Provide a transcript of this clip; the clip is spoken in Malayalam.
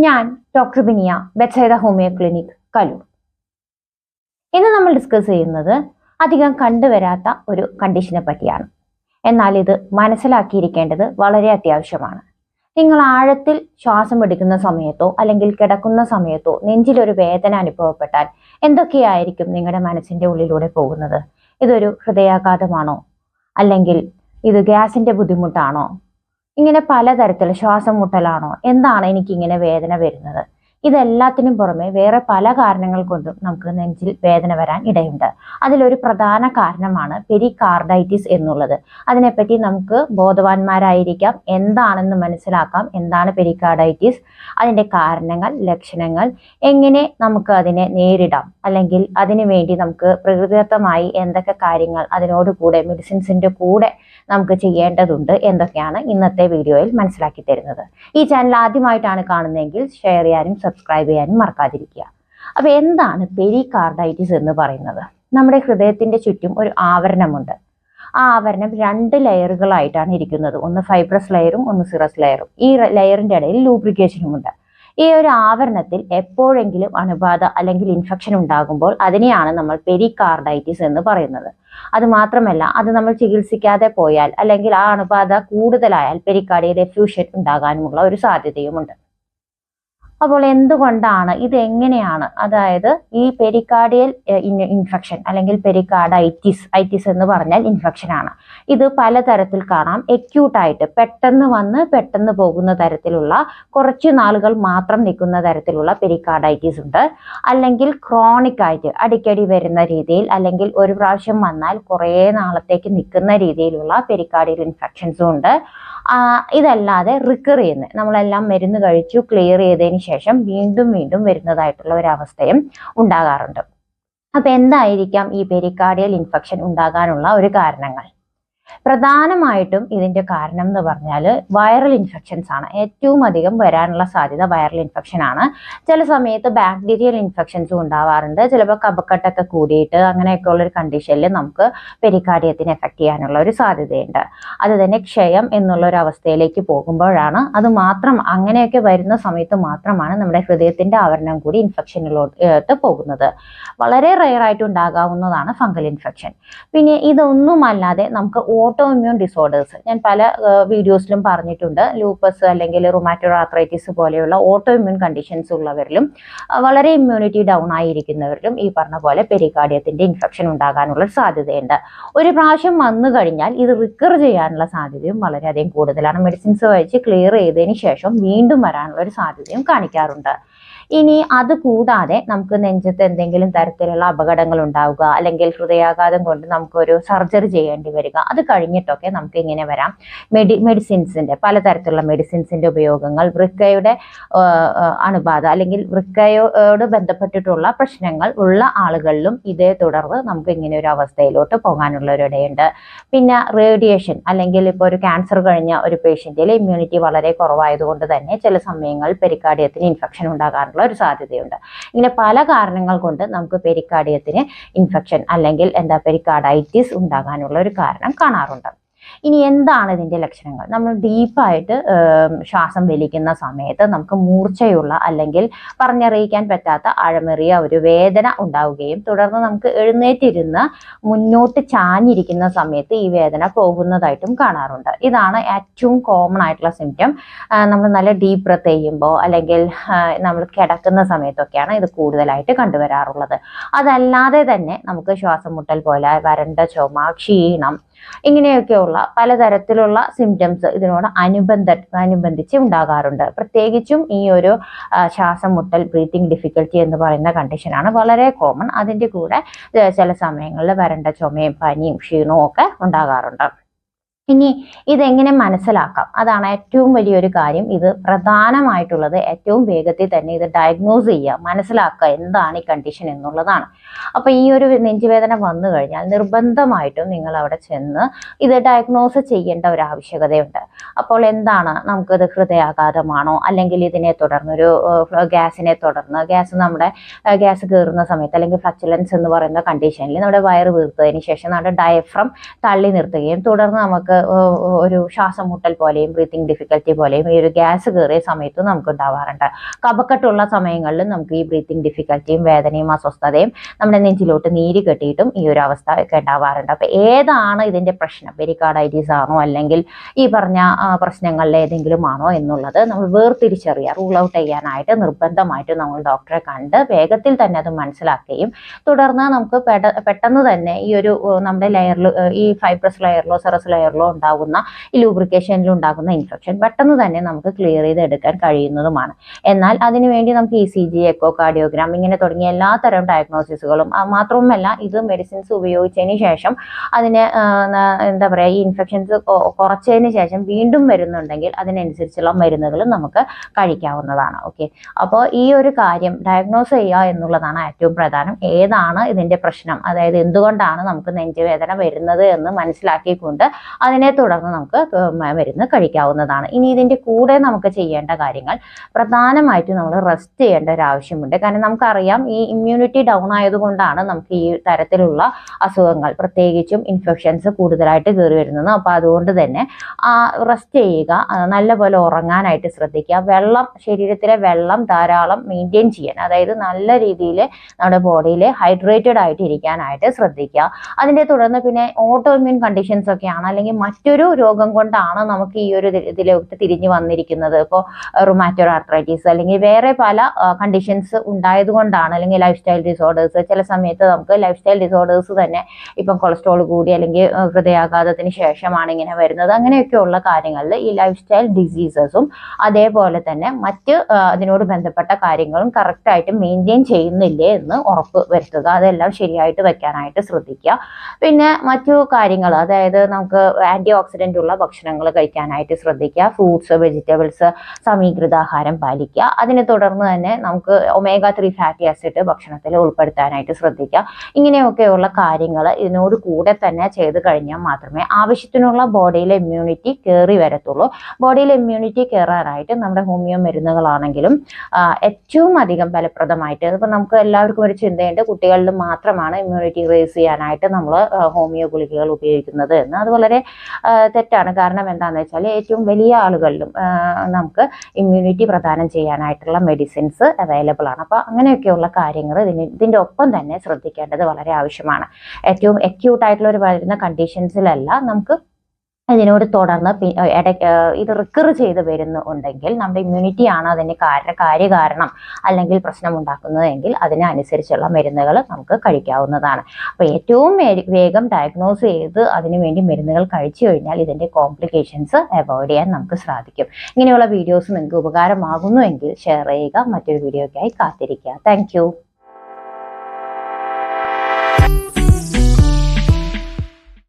ഞാൻ ഡോക്ടർ ബിനിയ ബെച്ചൈദ ഹോമിയോ ക്ലിനിക് കലൂർ. ഇന്ന് നമ്മൾ ഡിസ്കസ് ചെയ്യുന്നത് അധികം കണ്ടുവരാത്ത ഒരു കണ്ടീഷനെ പറ്റിയാണ്. എന്നാൽ ഇത് മനസ്സിലാക്കിയിരിക്കേണ്ടത് വളരെ അത്യാവശ്യമാണ്. നിങ്ങൾ ആഴത്തിൽ ശ്വാസം എടുക്കുന്ന സമയത്തോ അല്ലെങ്കിൽ കിടക്കുന്ന സമയത്തോ നെഞ്ചിലൊരു വേദന അനുഭവപ്പെട്ടാൽ എന്തൊക്കെയായിരിക്കും നിങ്ങളുടെ മനസ്സിന്റെ ഉള്ളിലൂടെ പോകുന്നത്? ഇതൊരു ഹൃദയാഘാതമാണോ? അല്ലെങ്കിൽ ഇത് ഗ്യാസിന്റെ ബുദ്ധിമുട്ടാണോ? ഇങ്ങനെ പലതരത്തിൽ ശ്വാസം മുട്ടലാണോ? എന്താണ് എനിക്ക് ഇങ്ങനെ വേദന വരുന്നത്? ഇതെല്ലാത്തിനും പുറമെ വേറെ പല കാരണങ്ങൾ കൊണ്ടും നമുക്ക് നെഞ്ചിൽ വേദന വരാൻ ഇടയുണ്ട്. അതിലൊരു പ്രധാന കാരണമാണ് പെരികാർഡൈറ്റിസ് എന്നുള്ളത്. അതിനെപ്പറ്റി നമുക്ക് ബോധവാന്മാരായിരിക്കാം എന്താണെന്ന് മനസ്സിലാക്കാം എന്താണ് പെരികാർഡൈറ്റിസ് അതിന്റെ കാരണങ്ങൾ ലക്ഷണങ്ങൾ എങ്ങനെ നമുക്ക് അതിനെ നേരിടാം അല്ലെങ്കിൽ അതിനു വേണ്ടി നമുക്ക് പ്രകൃതിദത്തമായി എന്തൊക്കെ കാര്യങ്ങൾ അതിനോട് കൂടെ മെഡിസിൻസിന്റെ കൂടെ നമുക്ക് ചെയ്യേണ്ടതുണ്ട് എന്തൊക്കെയാണ് ഇന്നത്തെ വീഡിയോയിൽ മനസ്സിലാക്കി തരുന്നത്. ഈ ചാനൽ ആദ്യമായിട്ടാണ് കാണുന്നതെങ്കിൽ ഷെയർ ചെയ്യാനും സബ്സ്ക്രൈബ് ചെയ്യാനും മറക്കാതിരിക്കുക. അപ്പോൾ എന്താണ് പെരികാർഡൈറ്റിസ് എന്ന് പറയുന്നത്? നമ്മുടെ ഹൃദയത്തിന്റെ ചുറ്റും ഒരു ആവരണമുണ്ട്. ആ ആവരണം രണ്ട് ലെയറുകളായിട്ടാണ് ഇരിക്കുന്നത്. ഒന്ന് ഫൈബ്രസ് ലെയറും ഒന്ന് സിറസ് ലെയറും. ഈ ലെയറിന്റെ ഇടയിൽ ലൂബ്രിക്കേഷനും ഉണ്ട്. ഈ ഒരു ആവരണത്തിൽ എപ്പോഴെങ്കിലും അണുബാധ അല്ലെങ്കിൽ ഇൻഫെക്ഷൻ ഉണ്ടാകുമ്പോൾ അതിനെയാണ് നമ്മൾ പെരികാർഡൈറ്റിസ് എന്ന് പറയുന്നത്. അത് മാത്രമല്ല അത് നമ്മൾ ചികിത്സിക്കാതെ പോയാൽ അല്ലെങ്കിൽ ആ അണുബാധ കൂടുതലായാൽ പെരിക്കാർഡിയ എഫ്യൂഷൻ ഉണ്ടാകാനുമുള്ള ഒരു സാധ്യതയുമുണ്ട്. അപ്പോൾ എന്തുകൊണ്ടാണ്? ഇത് എങ്ങനെയാണ് അതായത് ഈ പെരിക്കാർഡിയൽ ഇൻഫെക്ഷൻ അല്ലെങ്കിൽ പെരിക്കാർഡൈറ്റിസ് ഐറ്റിസ് എന്ന് പറഞ്ഞാൽ ഇൻഫെക്ഷൻ ആണ്. ഇത് പലതരത്തിൽ കാണാം. എക്യൂട്ടായിട്ട് പെട്ടെന്ന് വന്ന് പെട്ടെന്ന് പോകുന്ന തരത്തിലുള്ള കുറച്ച് നാളുകൾ മാത്രം നിൽക്കുന്ന തരത്തിലുള്ള പെരിക്കാർഡൈറ്റിസ് ഉണ്ട്. അല്ലെങ്കിൽ ക്രോണിക് ആയിട്ട് അടിക്കടി വരുന്ന രീതിയിൽ അല്ലെങ്കിൽ ഒരു പ്രാവശ്യം വന്നാൽ കുറേ നാളത്തേക്ക് നിൽക്കുന്ന രീതിയിലുള്ള പെരിക്കാർഡിയൽ ഇൻഫെക്ഷൻസും ഉണ്ട്. ഇതല്ലാതെ റിക്കർ ചെയ്യുന്ന നമ്മളെല്ലാം മരുന്ന് കഴിച്ചു ക്ലിയർ ചെയ്തതിന് ശേഷം വീണ്ടും വീണ്ടും വരുന്നതായിട്ടുള്ള ഒരു അവസ്ഥയും ഉണ്ടാകാറുണ്ട്. അപ്പൊ എന്തായിരിക്കാം ഈ പെരിക്കാർഡിയൽ ഇൻഫെക്ഷൻ ഉണ്ടാകാനുള്ള ഒരു കാരണങ്ങൾ? പ്രധാനമായിട്ടും ഇതിന്റെ കാരണം എന്ന് പറഞ്ഞാൽ വൈറൽ ഇൻഫെക്ഷൻസ് ആണ്. ഏറ്റവും അധികം വരാനുള്ള സാധ്യത വൈറൽ ഇൻഫെക്ഷൻ ആണ്. ചില സമയത്ത് ബാക്ടീരിയൽ ഇൻഫെക്ഷൻസും ഉണ്ടാവാറുണ്ട്. ചിലപ്പോൾ കപക്കെട്ടൊക്കെ കൂടിയിട്ട് അങ്ങനെയൊക്കെ ഉള്ളൊരു കണ്ടീഷനിൽ നമുക്ക് പെരിക്കാര്യത്തിന് എഫക്ട് ചെയ്യാനുള്ള ഒരു സാധ്യതയുണ്ട്. അത് തന്നെ ക്ഷയം എന്നുള്ള ഒരു അവസ്ഥയിലേക്ക് പോകുമ്പോഴാണ് അത് മാത്രം അങ്ങനെയൊക്കെ വരുന്ന സമയത്ത് മാത്രമാണ് നമ്മുടെ ഹൃദയത്തിന്റെ ആവരണം കൂടി ഇൻഫെക്ഷനിലോട്ട് പോകുന്നത്. വളരെ റെയർ ആയിട്ട് ഉണ്ടാകാവുന്നതാണ് ഫംഗൽ ഇൻഫെക്ഷൻ പിന്നെ ഇതൊന്നുമല്ലാതെ നമുക്ക് ഓട്ടോ ഇമ്മ്യൂൺ ഡിസോർഡേഴ്സ് ഞാൻ പല വീഡിയോസിലും പറഞ്ഞിട്ടുണ്ട്. ലൂപ്പസ് അല്ലെങ്കിൽ റുമാറ്റോ ആർത്രൈറ്റിസ് പോലെയുള്ള ഓട്ടോ ഇമ്മ്യൂൺ കണ്ടീഷൻസ് ഉള്ളവരിലും വളരെ ഇമ്മ്യൂണിറ്റി ഡൗൺ ആയിരിക്കുന്നവരിലും ഈ പറഞ്ഞ പോലെ പെരിക്കാഡിയത്തിന്റെ ഇൻഫെക്ഷൻ ഉണ്ടാകാനുള്ള സാധ്യതയുണ്ട്. ഒരു പ്രാവശ്യം വന്നു കഴിഞ്ഞാൽ ഇത് റിക്കർ ചെയ്യാനുള്ള സാധ്യതയും വളരെയധികം കൂടുതലാണ്. മെഡിസിൻസ് കഴിച്ച് ക്ലിയർ ചെയ്തതിന് ശേഷം വീണ്ടും വരാനുള്ള ഒരു സാധ്യതയും കാണിക്കാറുണ്ട്. ഇനി അത് കൂടാതെ നമുക്ക് നെഞ്ചത്ത് എന്തെങ്കിലും തരത്തിലുള്ള അപകടങ്ങൾ ഉണ്ടാവുക അല്ലെങ്കിൽ ഹൃദയാഘാതം കൊണ്ട് നമുക്കൊരു സർജറി ചെയ്യേണ്ടി വരിക അത് കഴിഞ്ഞിട്ടൊക്കെ നമുക്ക് ഇങ്ങനെ വരാം. മെഡി മെഡിസിൻസിന്റെ പലതരത്തിലുള്ള മെഡിസിൻസിന്റെ ഉപയോഗങ്ങൾ വൃക്കയുടെ അണുബാധ അല്ലെങ്കിൽ വൃക്കയോട് ബന്ധപ്പെട്ടിട്ടുള്ള പ്രശ്നങ്ങൾ ഉള്ള ആളുകളിലും ഇതേ തുടർന്ന് നമുക്ക് ഇങ്ങനെ ഒരു അവസ്ഥയിലോട്ട് പോകാനുള്ള ഒരു ഇടയുണ്ട് പിന്നെ റേഡിയേഷൻ അല്ലെങ്കിൽ ഇപ്പോൾ ഒരു ക്യാൻസർ കഴിഞ്ഞ ഒരു പേഷ്യന്റിൽ ഇമ്മ്യൂണിറ്റി വളരെ കുറവായതുകൊണ്ട് തന്നെ ചില സമയങ്ങൾ പെരിക്കാർഡിയത്തിന് ഇൻഫെക്ഷൻ ഒരു സാധ്യതയുണ്ട്. ഇങ്ങനെ പല കാരണങ്ങൾ കൊണ്ട് നമുക്ക് പെരിക്കാർഡിയത്തിന് ഇൻഫെക്ഷൻ അല്ലെങ്കിൽ എന്താ പെരിക്കാർഡൈറ്റിസ് ഉണ്ടാകാനുള്ള ഒരു കാരണം കാണാറുണ്ട്. ഇനി എന്താണ് ഇതിന്റെ ലക്ഷണങ്ങൾ? നമ്മൾ ഡീപ്പായിട്ട് ശ്വാസം വലിക്കുന്ന സമയത്ത് നമുക്ക് മൂർച്ചയുള്ള അല്ലെങ്കിൽ പറഞ്ഞറിയിക്കാൻ പറ്റാത്ത ആഴമേറിയ ഒരു വേദന ഉണ്ടാവുകയും തുടർന്ന് നമുക്ക് എഴുന്നേറ്റിരുന്ന് മുന്നോട്ട് ചാഞ്ഞിരിക്കുന്ന സമയത്ത് ഈ വേദന പോകുന്നതായിട്ടും കാണാറുണ്ട്. ഇതാണ് ഏറ്റവും കോമൺ ആയിട്ടുള്ള സിംറ്റം നമ്മൾ നല്ല ഡീപ്പ് ബ്രത്ത് ചെയ്യുമ്പോൾ അല്ലെങ്കിൽ നമ്മൾ കിടക്കുന്ന സമയത്തൊക്കെയാണ് ഇത് കൂടുതലായിട്ട് കണ്ടുവരാറുള്ളത്. അതല്ലാതെ തന്നെ നമുക്ക് ശ്വാസം മുട്ടൽ പോലെ വരണ്ട ചുമ ക്ഷീണം ഇങ്ങനെയൊക്കെയുള്ള പലതരത്തിലുള്ള സിംറ്റംസ് ഇതിനോട് അനുബന്ധ അനുബന്ധിച്ച് ഉണ്ടാകാറുണ്ട്. പ്രത്യേകിച്ചും ഈ ഒരു ശ്വാസം മുട്ടൽ ബ്രീത്തിങ് ഡിഫിക്കൽറ്റി എന്ന് പറയുന്ന കണ്ടീഷനാണ് വളരെ കോമൺ അതിന്റെ കൂടെ ചില സമയങ്ങളിൽ വരണ്ട ചുമയും പനിയും ക്ഷീണവും ഒക്കെ ഉണ്ടാകാറുണ്ട്. ഇനി ഇതെങ്ങനെ മനസ്സിലാക്കാം? അതാണ് ഏറ്റവും വലിയൊരു കാര്യം. ഇത് പ്രധാനമായിട്ടുള്ളത് ഏറ്റവും വേഗത്തിൽ തന്നെ ഇത് ഡയഗ്നോസ് ചെയ്യുക മനസ്സിലാക്കുക എന്താണ് ഈ കണ്ടീഷൻ എന്നുള്ളതാണ്. അപ്പോൾ ഈ ഒരു നെഞ്ചുവേദന വന്നു കഴിഞ്ഞാൽ നിർബന്ധമായിട്ടും നിങ്ങൾ അവിടെ ചെന്ന് ഇത് ഡയഗ്നോസ് ചെയ്യേണ്ട ഒരു ആവശ്യകതയുണ്ട്. അപ്പോൾ എന്താണ്? നമുക്കിത് ഹൃദയാഘാതമാണോ? അല്ലെങ്കിൽ ഇതിനെ തുടർന്നൊരു ഗ്യാസിനെ തുടർന്ന് ഗ്യാസ് നമ്മുടെ ഗ്യാസ് കയറുന്ന സമയത്ത് അല്ലെങ്കിൽ ഫ്ലച്ചുലൻസ് എന്ന് പറയുന്ന കണ്ടീഷനിൽ നമ്മുടെ വയറ് വീർത്തതിന് ശേഷം നമ്മുടെ ഡയഫ്രം തള്ളി നിർത്തുകയും തുടർന്ന് നമുക്ക് ഒരു ശ്വാസം മുട്ടൽ പോലെയും ബ്രീത്തിങ് ഡിഫിക്കൽറ്റി പോലെയും ഈ ഒരു ഗ്യാസ് കയറിയ സമയത്തും നമുക്ക് ഉണ്ടാവാറുണ്ട് കപക്കെട്ടുള്ള സമയങ്ങളിൽ നമുക്ക് ഈ ബ്രീത്തിങ് ഡിഫിക്കൽറ്റിയും വേദനയും അസ്വസ്ഥതയും നമ്മുടെ നെഞ്ചിലോട്ട് നീര് കെട്ടിയിട്ടും ഈ ഒരു അവസ്ഥ ഒക്കെ ഉണ്ടാവാറുണ്ട്. അപ്പം ഏതാണ് ഇതിന്റെ പ്രശ്നം? പെരിക്കാർഡൈറ്റിസ് ആണോ? അല്ലെങ്കിൽ ഈ പറഞ്ഞ പ്രശ്നങ്ങളിൽ ഏതെങ്കിലും ആണോ എന്നുള്ളത് നമ്മൾ വേർതിരിച്ചറിയുക റൂൾ ഔട്ട് ചെയ്യാനായിട്ട് നിർബന്ധമായിട്ട് നമ്മൾ ഡോക്ടറെ കണ്ട് വേഗത്തിൽ തന്നെ അത് മനസ്സിലാക്കുകയും തുടർന്ന് നമുക്ക് പെട്ടെന്ന് തന്നെ ഈ ഒരു നമ്മുടെ ലെയറിൽ ഈ ഫൈബ്രസ് ലെയറിലോ സെറസ് ലെയറിലോ ഉണ്ടാകുന്ന ഈ ലൂബ്രിക്കേഷനിൽ ഉണ്ടാകുന്ന ഇൻഫെക്ഷൻ പെട്ടെന്ന് തന്നെ നമുക്ക് ക്ലിയർ ചെയ്തെടുക്കാൻ കഴിയുന്നതുമാണ്. എന്നാൽ അതിനുവേണ്ടി നമുക്ക് E C G echo cardiogram ഇങ്ങനെ തുടങ്ങിയ എല്ലാ തരം ഡയഗ്നോസിസുകളും മാത്രവുമല്ല ഇത് മെഡിസിൻസ് ഉപയോഗിച്ചതിന് ശേഷം അതിനെ എന്താ പറയുക ഈ ഇൻഫെക്ഷൻസ് കുറച്ചതിന് ശേഷം വീണ്ടും വരുന്നുണ്ടെങ്കിൽ അതിനനുസരിച്ചുള്ള മരുന്നുകൾ നമുക്ക് കഴിക്കാവുന്നതാണ്. ഓക്കെ അപ്പോൾ ഈ ഒരു കാര്യം ഡയഗ്നോസ് ചെയ്യുക എന്നുള്ളതാണ് ഏറ്റവും പ്രധാനം. ഏതാണ് ഇതിന്റെ പ്രശ്നം? അതായത് എന്തുകൊണ്ടാണ് നമുക്ക് നെഞ്ചുവേദന വരുന്നത് എന്ന് മനസ്സിലാക്കിക്കൊണ്ട് അതിനെ തുടർന്ന് നമുക്ക് മരുന്ന് കഴിക്കാവുന്നതാണ്. ഇനി ഇതിന്റെ കൂടെ നമുക്ക് ചെയ്യേണ്ട കാര്യങ്ങൾ പ്രധാനമായിട്ടും നമ്മൾ റെസ്റ്റ് ചെയ്യേണ്ട ഒരു ആവശ്യമുണ്ട്. കാരണം നമുക്കറിയാം ഈ ഇമ്മ്യൂണിറ്റി ഡൗൺ ആയതുകൊണ്ടാണ് നമുക്ക് ഈ തരത്തിലുള്ള അസുഖങ്ങൾ പ്രത്യേകിച്ചും ഇൻഫെക്ഷൻസ് കൂടുതലായിട്ട് കയറി വരുന്നത്. അപ്പോൾ അതുകൊണ്ട് തന്നെ റെസ്റ്റ് ചെയ്യുക നല്ലപോലെ ഉറങ്ങാനായിട്ട് ശ്രദ്ധിക്കുക. വെള്ളം ശരീരത്തിലെ വെള്ളം ധാരാളം മെയിന്റെയിൻ ചെയ്യാൻ അതായത് നല്ല രീതിയിൽ നമ്മുടെ ബോഡിയിൽ ഹൈഡ്രേറ്റഡ് ആയിട്ട് ഇരിക്കാനായിട്ട് ശ്രദ്ധിക്കുക. അതിന്റെ തുടർന്ന് പിന്നെ ഓട്ടോ ഇമ്മ്യൂൺ കണ്ടീഷൻസ് ഒക്കെയാണ് അല്ലെങ്കിൽ മറ്റൊരു രോഗം കൊണ്ടാണ് നമുക്ക് ഈ ഒരു ഇതിലേക്ക് തിരിഞ്ഞു വന്നിരിക്കുന്നത്. ഇപ്പോൾ റുമാറ്റോ ആർത്രൈറ്റീസ് അല്ലെങ്കിൽ വേറെ പല കണ്ടീഷൻസ് ഉണ്ടായത് കൊണ്ടാണ് അല്ലെങ്കിൽ ലൈഫ് സ്റ്റൈൽ ഡിസോർഡേഴ്സ് ചില സമയത്ത് നമുക്ക് ലൈഫ് സ്റ്റൈൽ ഡിസോർഡേഴ്സ് തന്നെ ഇപ്പം കൊളസ്ട്രോൾ കൂടി അല്ലെങ്കിൽ ഹൃദയാഘാതത്തിന് ശേഷമാണ് ഇങ്ങനെ വരുന്നത്. അങ്ങനെയൊക്കെയുള്ള കാര്യങ്ങളിൽ ഈ ലൈഫ് സ്റ്റൈൽ ഡിസീസസും അതേപോലെ തന്നെ മറ്റ് അതിനോട് ബന്ധപ്പെട്ട കാര്യങ്ങളും കറക്റ്റായിട്ട് മെയിന്റെയിൻ ചെയ്യുന്നില്ലേ എന്ന് ഉറപ്പ് വരുത്തുക. അതെല്ലാം ശരിയായിട്ട് വെക്കാനായിട്ട് ശ്രദ്ധിക്കുക. പിന്നെ മറ്റു കാര്യങ്ങൾ അതായത് നമുക്ക് ആന്റി ഓക്സിഡന്റ് ഉള്ള ഭക്ഷണങ്ങൾ കഴിക്കാനായിട്ട് ശ്രദ്ധിക്കുക. ഫ്രൂട്ട്സ് വെജിറ്റബിൾസ് സമീകൃതാഹാരം പാലിക്കുക. അതിനെ തുടർന്ന് തന്നെ നമുക്ക് ഒമേഗ ത്രീ ഫാറ്റി ആസിഡ് ഭക്ഷണത്തിൽ ഉൾപ്പെടുത്താനായിട്ട് ശ്രദ്ധിക്കുക. ഇങ്ങനെയൊക്കെയുള്ള കാര്യങ്ങൾ ഇതിനോട് കൂടെ തന്നെ ചെയ്ത് കഴിഞ്ഞാൽ മാത്രമേ ആവശ്യത്തിനുള്ള ബോഡിയിലെ ഇമ്മ്യൂണിറ്റി കയറി വരത്തുള്ളൂ. ബോഡിയിലെ ഇമ്മ്യൂണിറ്റി കയറാനായിട്ട് നമ്മുടെ ഹോമിയോ മരുന്നുകളാണെങ്കിലും ഏറ്റവും അധികം ഫലപ്രദമായിട്ട് ഇപ്പം നമുക്ക് എല്ലാവർക്കും ഒരു ചിന്തയുണ്ട് കുട്ടികളിൽ മാത്രമാണ് ഇമ്മ്യൂണിറ്റി റേസ് ചെയ്യാനായിട്ട് നമ്മൾ ഹോമിയോ ഗുളികകൾ ഉപയോഗിക്കുന്നത് എന്ന്. അത് വളരെ തെറ്റാണ്. കാരണം എന്താണെന്ന് വെച്ചാൽ ഏറ്റവും വലിയ ആളുകളിലും നമുക്ക് ഇമ്മ്യൂണിറ്റി പ്രദാനം ചെയ്യാനായിട്ടുള്ള മെഡിസിൻസ് അവൈലബിൾ ആണ്. അപ്പോൾ അങ്ങനെയൊക്കെയുള്ള കാര്യങ്ങൾ ഇതിന് ഇതിന്റെ ഒപ്പം തന്നെ ശ്രദ്ധിക്കേണ്ടത് വളരെ ആവശ്യമാണ്. ഏറ്റവും അക്യൂട്ടായിട്ടുള്ള ഒരു വരുന്ന കണ്ടീഷൻസിലല്ല നമുക്ക് ഇതിനോട് തുടർന്ന് ഇത് റിക്കർ ചെയ്ത് വരുന്നുണ്ടെങ്കിൽ നമ്മുടെ ഇമ്മ്യൂണിറ്റി ആണ് അതിന് കാര്യ കാര്യകാരണം അല്ലെങ്കിൽ പ്രശ്നം ഉണ്ടാക്കുന്നതെങ്കിൽ അതിനനുസരിച്ചുള്ള മരുന്നുകൾ നമുക്ക് കഴിക്കാവുന്നതാണ്. അപ്പോൾ ഏറ്റവും വേഗം ഡയഗ്നോസ് ചെയ്ത് അതിനുവേണ്ടി മരുന്നുകൾ കഴിച്ചു കഴിഞ്ഞാൽ ഇതിന്റെ കോംപ്ലിക്കേഷൻസ് അവോയ്ഡ് ചെയ്യാൻ നമുക്ക് സാധിക്കും. ഇങ്ങനെയുള്ള വീഡിയോസ് നിങ്ങൾക്ക് ഉപകാരമാകുന്നുവെങ്കിൽ ഷെയർ ചെയ്യുക. മറ്റൊരു വീഡിയോക്കായി കാത്തിരിക്കുക. താങ്ക്